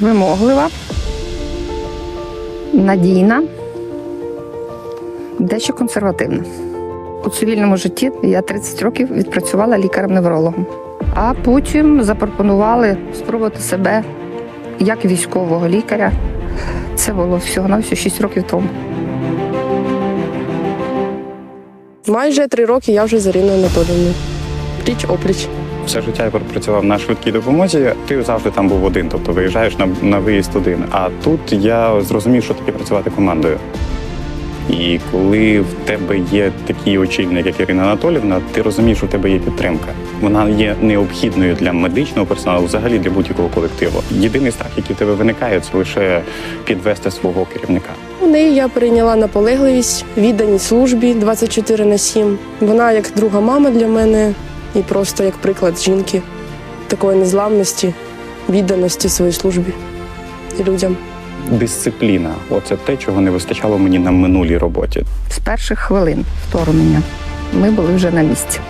вимоглива, надійна, дещо консервативна. У цивільному житті я 30 років відпрацювала лікарем-неврологом, а потім запропонували спробувати себе як військового лікаря. Це було всього на 6 років тому. Майже три роки я вже з Іриною Анатоліївною. Пліч опліч. Все життя я пропрацював на швидкій допомозі. Ти завжди там був один, тобто виїжджаєш на, на виїзд один. А тут я зрозумів, що таке працювати командою. І коли в тебе є такий очільник, як Ірина Анатолівна, ти розумієш, що в тебе є підтримка. Вона є необхідною для медичного персоналу, взагалі для будь-якого колективу. Єдиний страх, який в тебе виникає, це лише підвести свого керівника. У неї я перейняла наполегливість, відданість службі 24 на 7. Вона як друга мама для мене і просто як приклад жінки, такої незламності, відданості своїй службі і людям. Дисципліна оце те, чого не вистачало мені на минулій роботі. З перших хвилин вторгнення ми були вже на місці.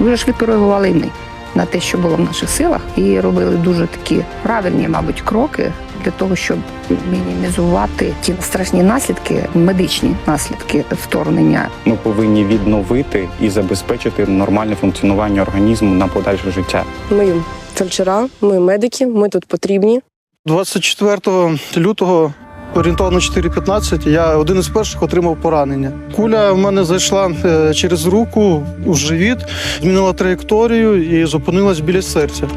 Дуже швидко реагували і ми на те, що було в наших силах, і робили дуже такі правильні, мабуть, кроки для того, щоб мінімізувати ті страшні наслідки, медичні наслідки вторгнення. Ми повинні відновити і забезпечити нормальне функціонування організму на подальше життя. Ми фельдшера, ми медики, ми тут потрібні. 24 лютого орієнтовно 4.15 я один із перших отримав поранення. Куля в мене зайшла е, через руку в живіт, змінила траєкторію і зупинилась біля серця.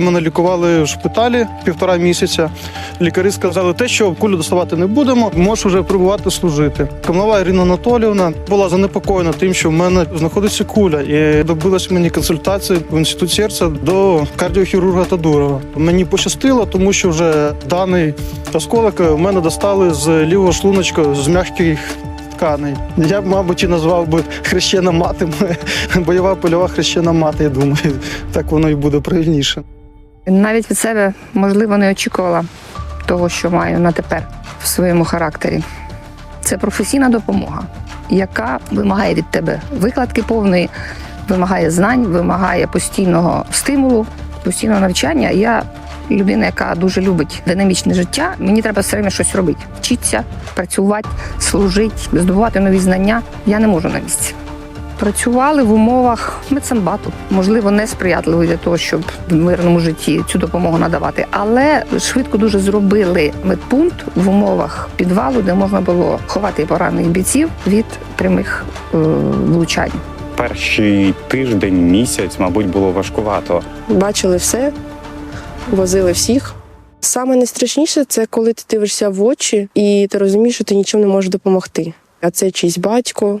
Мене лікували в шпиталі півтора місяця. Лікарі сказали, те, що кулю доставати не будемо, можеш вже прибувати служити. Камнова Ірина Анатоліївна була занепокоєна тим, що в мене знаходиться куля, і добилась мені консультації в інститут серця до кардіохірурга Тадурова. Мені пощастило, тому що вже даний осколок в мене достали з лівого шлуночка з м'яких тканей. Я мабуть, і назвав би хрещена мати, бойова польова хрещена мати. Я думаю, так воно і буде правильніше. Навіть від себе, можливо, не очікувала того, що маю на тепер в своєму характері. Це професійна допомога, яка вимагає від тебе викладки повної, вимагає знань, вимагає постійного стимулу, постійного навчання. Я людина, яка дуже любить динамічне життя. Мені треба все время щось робити. Вчитися, працювати, служити, здобувати нові знання. Я не можу на місці. Працювали в умовах медсанбату, можливо, не сприятливо для того, щоб в мирному житті цю допомогу надавати, але швидко дуже зробили медпункт в умовах підвалу, де можна було ховати поранених бійців від прямих е, влучань. Перший тиждень, місяць, мабуть, було важкувато. Бачили все, возили всіх. Саме найстрашніше це коли ти дивишся в очі і ти розумієш, що ти нічим не можеш допомогти. А це чийсь батько,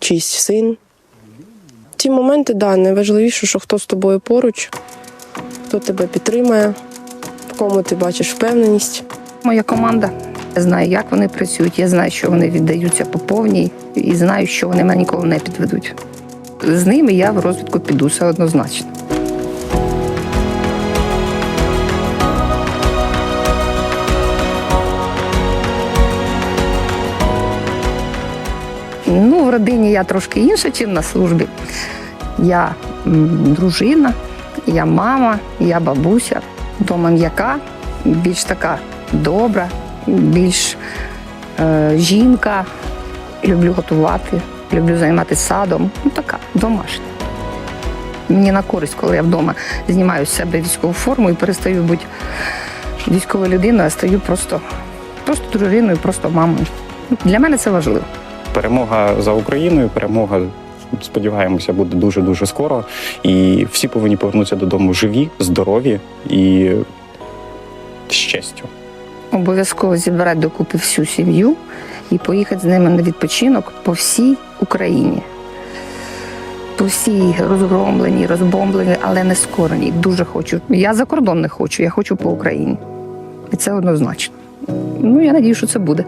чийсь син. Ці моменти, да, найважливіше, що хто з тобою поруч, хто тебе підтримує, в кому ти бачиш впевненість. Моя команда. Я знаю, як вони працюють. Я знаю, що вони віддаються по повній, і знаю, що вони мене ніколи не підведуть. З ними я в розвідку піду все однозначно. В родині я трошки інша, ніж на службі. Я дружина, я мама, я бабуся, вдома м'яка, більш така добра, більш е, жінка. Люблю готувати, люблю займатися садом. Ну, така домашня. Мені на користь, коли я вдома знімаю з себе військову форму і перестаю бути військовою людиною, а стаю просто, просто дружиною, просто мамою. Для мене це важливо. Перемога за Україною, перемога. Сподіваємося, буде дуже дуже скоро, і всі повинні повернутися додому живі, здорові і з честю. Обов'язково зібрати докупи всю сім'ю і поїхати з ними на відпочинок по всій Україні. По всій розгромленій, розбомбленій, але не скореній. Дуже хочу. Я за кордон не хочу, я хочу по Україні. І це однозначно. Ну, я надію, що це буде.